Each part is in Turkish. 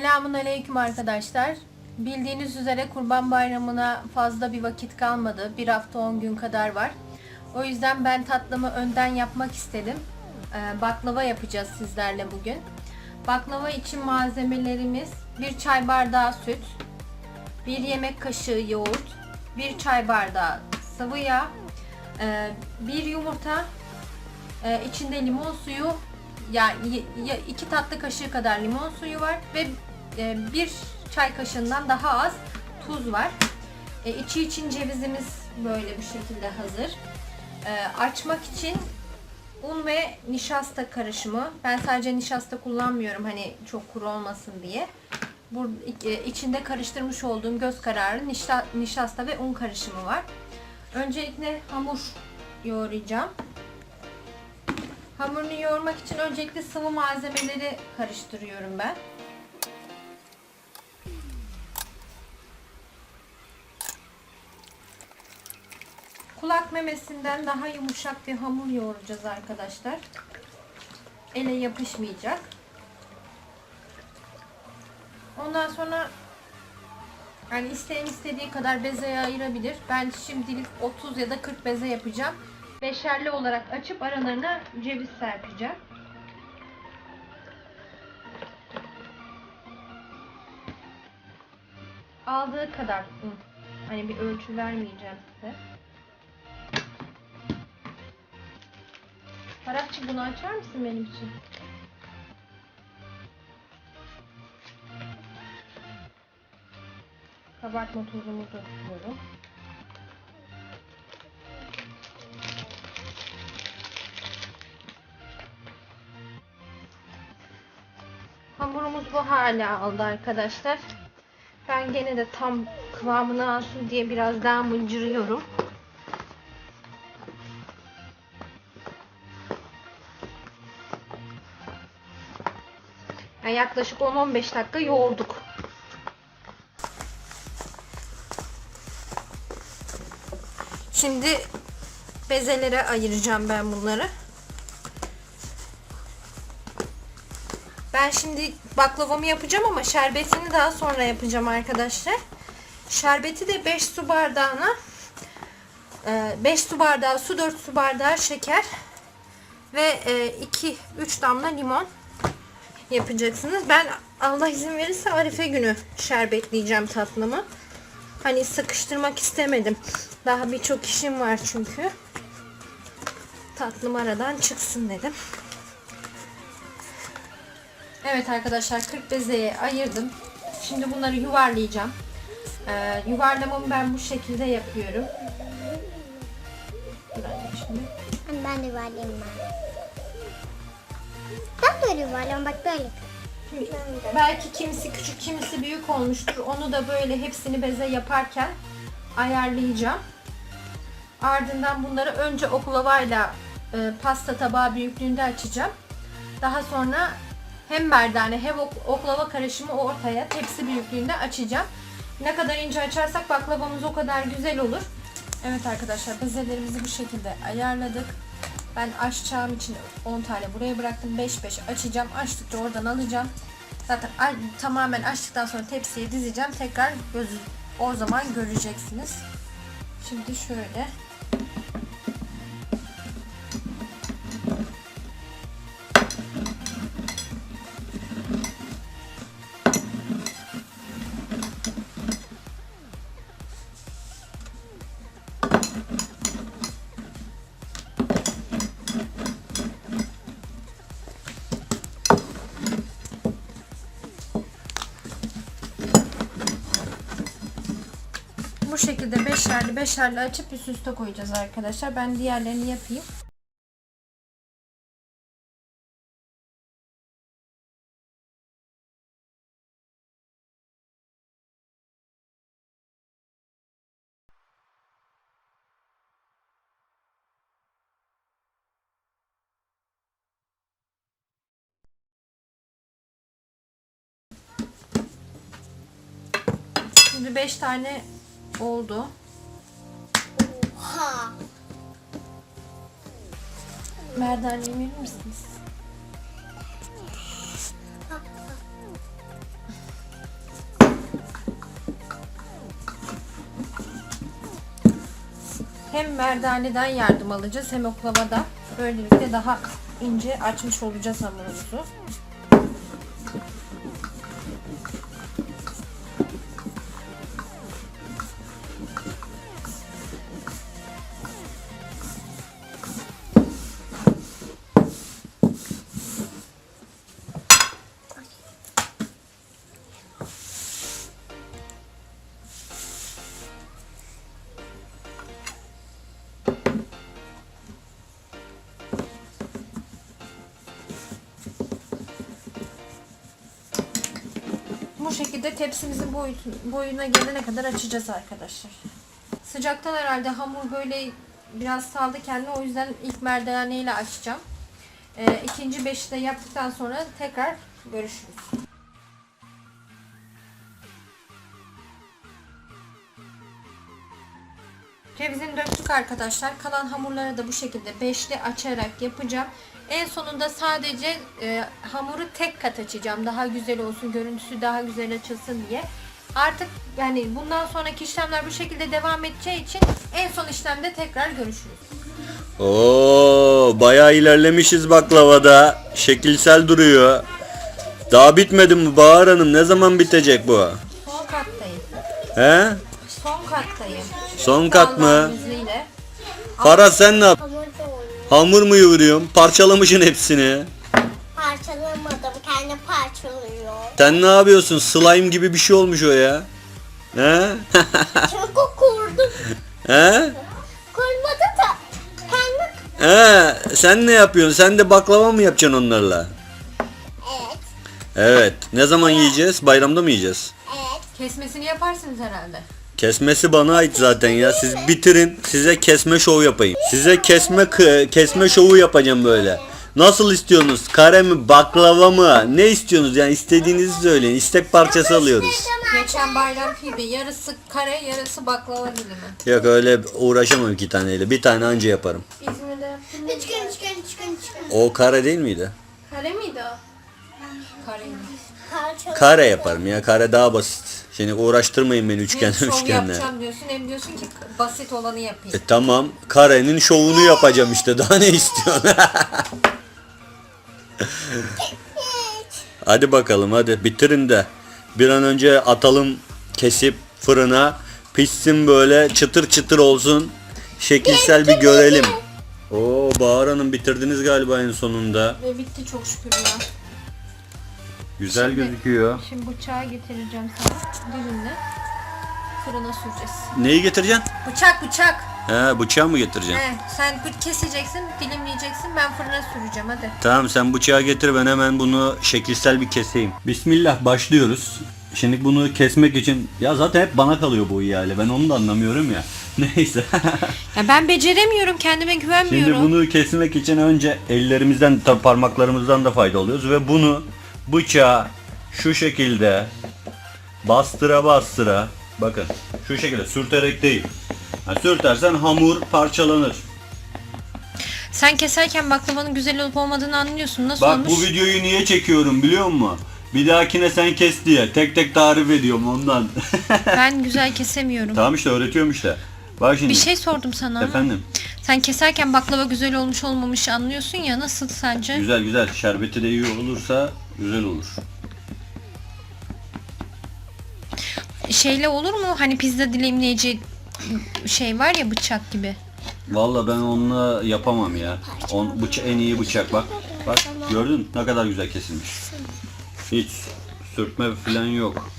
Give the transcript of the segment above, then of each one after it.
Selamun Aleyküm arkadaşlar. Bildiğiniz üzere Kurban Bayramı'na fazla bir vakit kalmadı. Bir hafta 10 gün kadar var. O yüzden ben tatlımı önden yapmak istedim. Ee, baklava yapacağız sizlerle bugün. Baklava için malzemelerimiz bir çay bardağı süt, bir yemek kaşığı yoğurt, bir çay bardağı sıvı yağ, e, bir yumurta, e, içinde limon suyu, yani ya iki tatlı kaşığı kadar limon suyu var ve bir çay kaşığından daha az tuz var. E, içi için cevizimiz böyle bir şekilde hazır. E, açmak için un ve nişasta karışımı. Ben sadece nişasta kullanmıyorum hani çok kuru olmasın diye. Bu e, içinde karıştırmış olduğum göz kararı nişa- nişasta ve un karışımı var. Öncelikle hamur yoğuracağım. Hamurunu yoğurmak için öncelikle sıvı malzemeleri karıştırıyorum ben. Kulak memesinden daha yumuşak bir hamur yoğuracağız arkadaşlar. Ele yapışmayacak. Ondan sonra yani isteyen istediği kadar bezeye ayırabilir. Ben şimdilik 30 ya da 40 beze yapacağım. Beşerli olarak açıp aralarına ceviz serpeceğim. Aldığı kadar. Hani bir ölçü vermeyeceğim size. Ferhatçı bunu açar mısın benim için? Kabartma tozumuzu ekliyorum. Hamurumuz bu hale aldı arkadaşlar. Ben gene de tam kıvamını alsın diye biraz daha mıncırıyorum. Yani yaklaşık 10-15 dakika yoğurduk. Şimdi bezelere ayıracağım ben bunları. Ben şimdi baklavamı yapacağım ama şerbetini daha sonra yapacağım arkadaşlar. Şerbeti de 5 su bardağına 5 su bardağı su 4 su bardağı şeker ve 2-3 damla limon yapacaksınız. Ben Allah izin verirse Arife günü şerbetleyeceğim tatlımı. Hani sıkıştırmak istemedim. Daha birçok işim var çünkü. Tatlım aradan çıksın dedim. Evet arkadaşlar 40 bezeye ayırdım. Şimdi bunları yuvarlayacağım. Ee, yuvarlamamı ben bu şekilde yapıyorum. Ben yuvarlayayım ben. Ben böyle yuvarlıyorum bak böyle. Belki kimisi küçük kimisi büyük olmuştur. Onu da böyle hepsini beze yaparken ayarlayacağım. Ardından bunları önce oklavayla e, pasta tabağı büyüklüğünde açacağım. Daha sonra hem merdane hem ok- oklava karışımı ortaya tepsi büyüklüğünde açacağım. Ne kadar ince açarsak baklavamız o kadar güzel olur. Evet arkadaşlar bezelerimizi bu şekilde ayarladık. Ben açacağım için 10 tane buraya bıraktım. 5-5 açacağım. Açtıkça oradan alacağım. Zaten tamamen açtıktan sonra tepsiye dizeceğim. Tekrar gözü o zaman göreceksiniz. Şimdi şöyle. Beşerli beşerli açıp üst üste koyacağız arkadaşlar. Ben diğerlerini yapayım. Şimdi 5 tane oldu. Ha. Merdaneyi verir misiniz? Hem merdaneden yardım alacağız hem oklavadan. Böylelikle daha ince açmış olacağız hamurumuzu. Şekilde tepsimizin boyutu, boyuna gelene kadar açacağız arkadaşlar. Sıcaktan herhalde hamur böyle biraz saldı kendini. O yüzden ilk merdaneyle açacağım. Ee, ikinci beşi de yaptıktan sonra tekrar görüşürüz. Cevizini döktük arkadaşlar. Kalan hamurları da bu şekilde beşli açarak yapacağım. En sonunda sadece e, hamuru tek kat açacağım. Daha güzel olsun, görüntüsü daha güzel açılsın diye. Artık yani bundan sonraki işlemler bu şekilde devam edeceği için en son işlemde tekrar görüşürüz. Oo, bayağı ilerlemişiz baklavada. Şekilsel duruyor. Daha bitmedi mi Bahar Hanım? Ne zaman bitecek bu? Son kattayım. He? Son kat mı? İzniyle. Farah sen ne yap? Hamur mu yoğuruyorsun? Parçalamışsın hepsini. Parçalamadım. Kendi parçalıyor. Sen ne yapıyorsun? Slime gibi bir şey olmuş o ya. He? Çünkü kurdum. He? Kurmadı da kendi... He? Sen ne yapıyorsun? Sen de baklava mı yapacaksın onlarla? Evet. Evet. Ne zaman yiyeceğiz? Bayramda mı yiyeceğiz? Evet. Kesmesini yaparsınız herhalde. Kesmesi bana ait zaten ya. Siz bitirin. Size kesme şov yapayım. Size kesme kesme şovu yapacağım böyle. Nasıl istiyorsunuz? Kare mi, baklava mı? Ne istiyorsunuz? Yani istediğinizi söyleyin. İstek parçası alıyoruz. Geçen bayram gibi yarısı kare yarısı baklava dilimi. Yok öyle uğraşamam iki taneyle. Bir tane anca yaparım. İzmir'de yaptın Üç gün, üç gün, üç gün, üç gün. O kare değil miydi? Kare miydi o? Kareydi. Parçalıyor. Kare yaparım ya. Kare daha basit. Şimdi uğraştırmayın beni üçgen Hem şov üçgenle. yapacağım diyorsun hem diyorsun ki basit olanı yapayım. E tamam. Karenin şovunu yapacağım işte. Daha ne istiyorsun? hadi bakalım hadi bitirin de. Bir an önce atalım kesip fırına. Pişsin böyle çıtır çıtır olsun. Şekilsel bir görelim. Oo Bahar Hanım bitirdiniz galiba en sonunda. Ve bitti çok şükür ya. Güzel Şimdi- gözüküyor. Şimdi bıçağı getireceğim sana. Dilimle. Fırına süreceğiz. Neyi getireceksin? Bıçak bıçak. He bıçağı mı getireceksin? He, sen keseceksin, dilimleyeceksin. Ben fırına süreceğim hadi. Tamam sen bıçağı getir ben hemen bunu şekilsel bir keseyim. Bismillah başlıyoruz. Şimdi bunu kesmek için ya zaten hep bana kalıyor bu ihale. Ben onu da anlamıyorum ya. Neyse. Ya ben beceremiyorum, kendime Şimdi güvenmiyorum. bunu kesmek için önce ellerimizden tabi parmaklarımızdan da fayda alıyoruz ve bunu bıçağı şu şekilde bastıra bastıra bakın şu şekilde sürterek değil. Ha, sürtersen hamur parçalanır. Sen keserken baklavanın güzel olup olmadığını anlıyorsun. Nasıl Bak olmuş? bu videoyu niye çekiyorum biliyor musun? Bir dahakine sen kes diye. Tek tek tarif ediyorum ondan. Ben güzel kesemiyorum. tamam işte öğretiyorum işte. Bak şimdi. Bir şey sordum sana. Efendim. Sen keserken baklava güzel olmuş olmamış anlıyorsun ya. Nasıl sence? Güzel güzel. Şerbeti de iyi olursa güzel olur. Şeyle olur mu? Hani pizza dilimleyici şey var ya bıçak gibi. Vallahi ben onunla yapamam ya. On, bıça en iyi bıçak bak. Bak gördün ne kadar güzel kesilmiş. Hiç sürtme falan yok.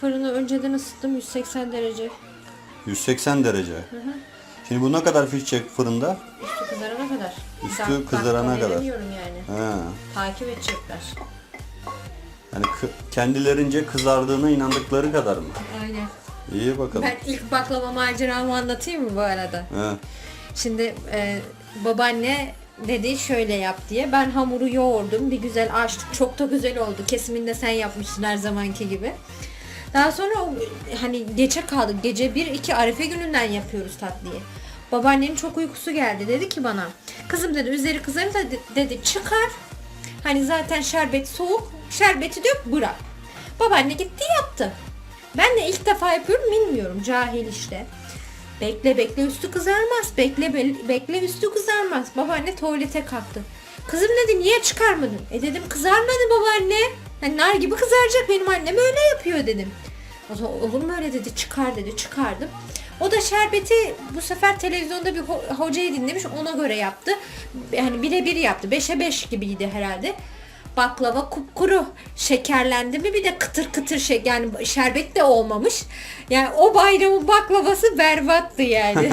Fırını önceden ısıttım 180 derece. 180 derece. Şimdi bu ne kadar pişecek fırında? Üstü kızarana kadar. Üstü Dak- kızarana kadar. yani. He. Takip edecekler. Yani kendilerince kızardığına inandıkları kadar mı? Aynen. İyi bakalım. Ben ilk baklava maceramı anlatayım mı bu arada? He. Şimdi e, babaanne dedi şöyle yap diye. Ben hamuru yoğurdum. Bir güzel açtık. Çok da güzel oldu. Kesiminde sen yapmışsın her zamanki gibi. Daha sonra o, hani geçe kaldık. Gece 1-2 Arife gününden yapıyoruz tatlıyı. Babaannenin çok uykusu geldi. Dedi ki bana kızım dedi üzeri kızarır da de- dedi çıkar. Hani zaten şerbet soğuk. Şerbeti dök bırak. Babaanne gitti yaptı. Ben de ilk defa yapıyorum bilmiyorum. Cahil işte. Bekle bekle üstü kızarmaz. Bekle be- bekle üstü kızarmaz. Babaanne tuvalete kalktı. Kızım dedi niye çıkarmadın? E dedim kızarmadı babaanne. Hani nar gibi kızaracak benim annem öyle yapıyor dedim. O zaman olur mu öyle dedi çıkar dedi çıkardım. O da şerbeti bu sefer televizyonda bir ho- hocayı dinlemiş ona göre yaptı. Yani birebir yaptı. 5'e 5 gibiydi herhalde. Baklava kupkuru. Şekerlendi mi bir de kıtır kıtır şey yani şerbet de olmamış. Yani o bayramın baklavası berbattı yani.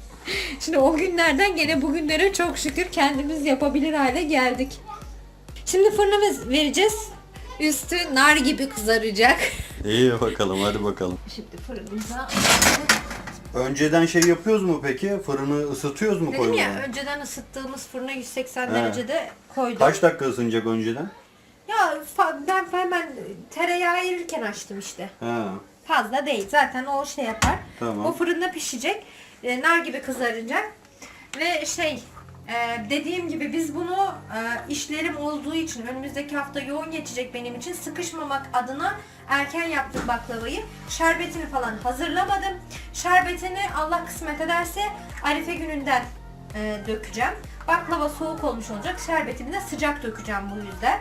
Şimdi o günlerden gene bugünlere çok şükür kendimiz yapabilir hale geldik. Şimdi fırına ve- vereceğiz. Üstü nar gibi kızaracak. İyi bakalım hadi bakalım. Şimdi fırınımıza Önceden şey yapıyoruz mu peki? Fırını ısıtıyoruz mu dedim koymadan? ya önceden ısıttığımız fırına 180 He. derecede koydum. Kaç dakika ısınacak önceden? Ya fa- ben hemen tereyağı erirken açtım işte. Ha. Fazla değil. Zaten o şey yapar. Tamam. O fırında pişecek. E, nar gibi kızaracak. Ve şey e, dediğim gibi biz bunu e, işlerim olduğu için önümüzdeki hafta yoğun geçecek benim için sıkışmamak adına erken yaptık baklavayı. Şerbetini falan hazırlamadım. Şerbetini Allah kısmet ederse Arife gününden e, dökeceğim. Baklava soğuk olmuş olacak. Şerbetini de sıcak dökeceğim bu yüzden.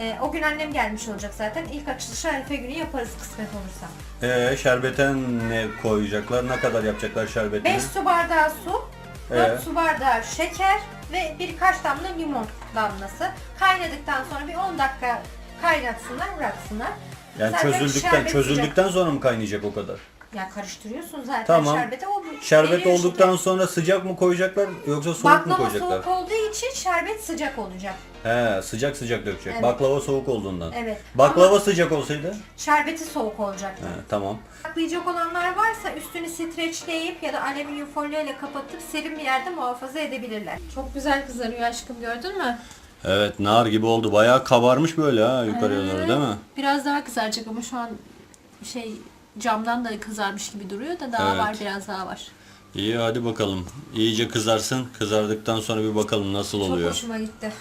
E, o gün annem gelmiş olacak zaten. İlk açılışı Arife günü yaparız kısmet olursa. Ee, şerbete ne koyacaklar? Ne kadar yapacaklar şerbetini? 5 su bardağı su, 4 Ee? su bardağı şeker ve birkaç damla limon damlası. Kaynadıktan sonra bir 10 dakika kaynatsınlar, bıraksınlar. Yani Zaten çözüldükten şerbet çözüldükten sonra mı kaynayacak o kadar? Sıcak. Ya karıştırıyorsun zaten Tamam. şerbete. O Şerbet eriyor olduktan şeker. sonra sıcak mı koyacaklar yoksa soğuk mu Baklava koyacaklar? soğuk olduğu için şerbet sıcak olacak. He, sıcak sıcak dökecek. Evet. Baklava soğuk olduğundan. Evet. Baklava sıcak olsaydı? Şerbeti soğuk olacak. He, tamam. Saklayacak olanlar varsa üstünü streçleyip ya da alüminyum folyo ile kapatıp serin bir yerde muhafaza edebilirler. Çok güzel kızarıyor aşkım gördün mü? Evet, nar gibi oldu. Bayağı kabarmış böyle ha yukarıya doğru değil mi? Biraz daha kızaracak ama şu an şey camdan da kızarmış gibi duruyor da daha Evet. var biraz daha var. İyi hadi bakalım. İyice kızarsın. Kızardıktan sonra bir bakalım nasıl Çok oluyor. hoşuma gitti.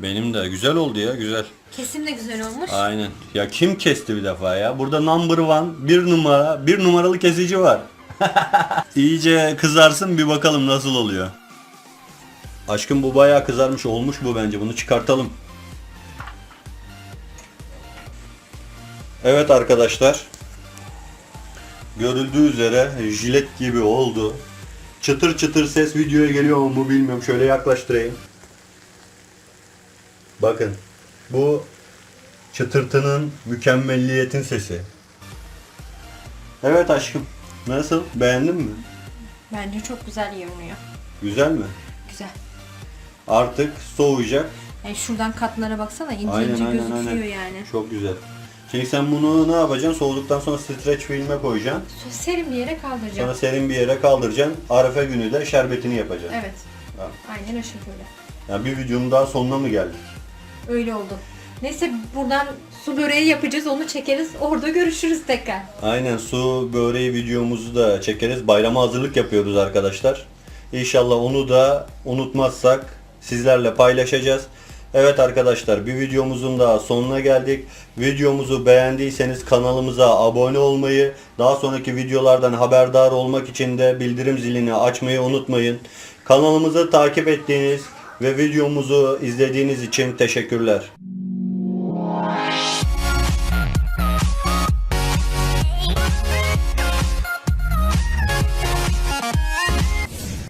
Benim de güzel oldu ya güzel. Kesim de güzel olmuş. Aynen. Ya kim kesti bir defa ya? Burada number one bir numara bir numaralı kesici var. İyice kızarsın bir bakalım nasıl oluyor. Aşkım bu bayağı kızarmış olmuş bu bence. Bunu çıkartalım. Evet arkadaşlar. Görüldüğü üzere jilet gibi oldu. Çıtır çıtır ses videoya geliyor mu bilmiyorum. Şöyle yaklaştırayım. Bakın. Bu çıtırtının mükemmelliyetin sesi. Evet aşkım. Nasıl? Beğendin mi? Bence çok güzel görünüyor. Güzel mi? Güzel. Artık soğuyacak. Yani şuradan katlara baksana ince Aynen ince aynen gözüküyor aynen. yani. Çok güzel. Şimdi sen bunu ne yapacaksın? Soğuduktan sonra streç filme koyacaksın. Serin bir yere kaldıracağım. Sonra serin bir yere kaldıracaksın. Arefe günü de şerbetini yapacaksın. Evet. Tamam. Aynen o şekilde. Ya bir videonun daha sonuna mı geldik? Öyle oldu. Neyse buradan su böreği yapacağız onu çekeriz. Orada görüşürüz tekrar. Aynen su böreği videomuzu da çekeriz. Bayrama hazırlık yapıyoruz arkadaşlar. İnşallah onu da unutmazsak sizlerle paylaşacağız. Evet arkadaşlar bir videomuzun daha sonuna geldik. Videomuzu beğendiyseniz kanalımıza abone olmayı, daha sonraki videolardan haberdar olmak için de bildirim zilini açmayı unutmayın. Kanalımızı takip ettiğiniz ve videomuzu izlediğiniz için teşekkürler.